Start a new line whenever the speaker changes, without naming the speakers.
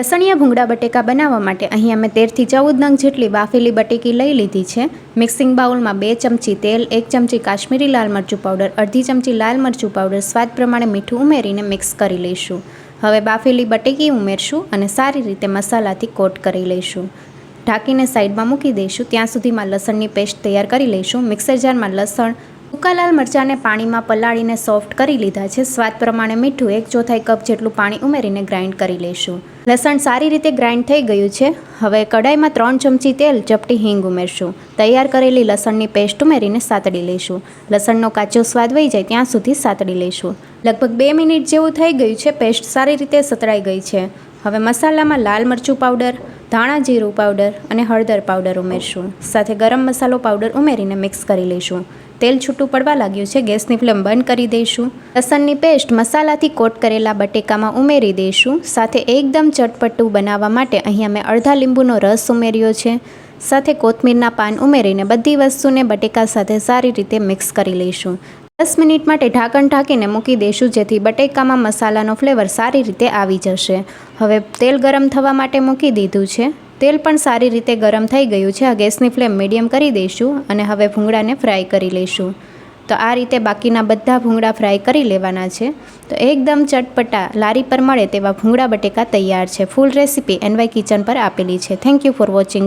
લસણિયા ભૂંગળા બટેકા બનાવવા માટે અહીં અમે તેરથી ચૌદ નંગ જેટલી બાફેલી બટેકી લઈ લીધી છે. મિક્સિંગ બાઉલમાં બે ચમચી તેલ, એક ચમચી કાશ્મીરી લાલ મરચું પાવડર, અડધી ચમચી લાલ મરચું પાવડર સ્વાદ પ્રમાણે મીઠું ઉમેરીને મિક્સ કરી લઈશું. હવે બાફેલી બટેકી ઉમેરશું અને સારી રીતે મસાલાથી કોટ કરી લઈશું. ઢાંકીને સાઈડમાં મૂકી દઈશું. ત્યાં સુધીમાં લસણની પેસ્ટ તૈયાર કરી લઈશું. મિક્સર જારમાં લસણ સૂકા લાલ મરચાંને પાણીમાં પલાળીને સોફ્ટ કરી લીધા છે. સ્વાદ પ્રમાણે મીઠું એક ચોથાઈ કપ જેટલું પાણી ઉમેરીને ગ્રાઇન્ડ કરી લઈશું લસણ સારી રીતે ગ્રાઇન્ડ થઈ ગયું છે. હવે કડાઈમાં ત્રણ ચમચી તેલ ચપટી હિંગ ઉમેરશું. તૈયાર કરેલી લસણની પેસ્ટ ઉમેરીને સાતડી લઈશું લસણનો કાચો સ્વાદ વહી જાય ત્યાં સુધી સાતડી લઈશું લગભગ બે મિનિટ જેવું થઈ ગયું છે. પેસ્ટ સારી રીતે સતળાઈ ગઈ છે. હવે મસાલામાં લાલ મરચું પાવડર ધાણા જીરું પાવડર અને હળદર પાવડર ઉમેરશું. સાથે ગરમ મસાલો પાવડર ઉમેરીને મિક્સ કરી લઈશું. તેલ છૂટું પડવા લાગ્યું છે, ગેસની ફ્લેમ બંધ કરી દઈશું. લસણની પેસ્ટ મસાલાથી કોટ કરેલા બટેકામાં ઉમેરી દઈશું. સાથે એકદમ ચટપટું બનાવવા માટે અહીં અમે અડધા લીંબુનો રસ ઉમેર્યો છે. સાથે કોથમીરના પાન ઉમેરીને બધી વસ્તુને બટેકા સાથે સારી રીતે મિક્સ કરી લઈશું. દસ મિનિટ માટે ઢાંકણ ઢાંકીને મૂકી દઈશું જેથી બટેકામાં મસાલાનો ફ્લેવર સારી રીતે આવી જશે. હવે તેલ ગરમ થવા માટે મૂકી દીધું છે. તેલ પણ સારી રીતે ગરમ થઈ ગયું છે. આ ગેસની ફ્લેમ મીડિયમ કરી દઈશું અને હવે ભૂંગળાને ફ્રાય કરી લઈશું. તો આ રીતે બાકીના બધા ભૂંગળા ફ્રાય કરી લેવાના છે. તો એકદમ ચટપટા લારી પર મળે તેવા ભૂંગળા બટેકા તૈયાર છે. ફૂલ રેસીપી એનવાય કિચન પર આપેલી છે. Thank you for watching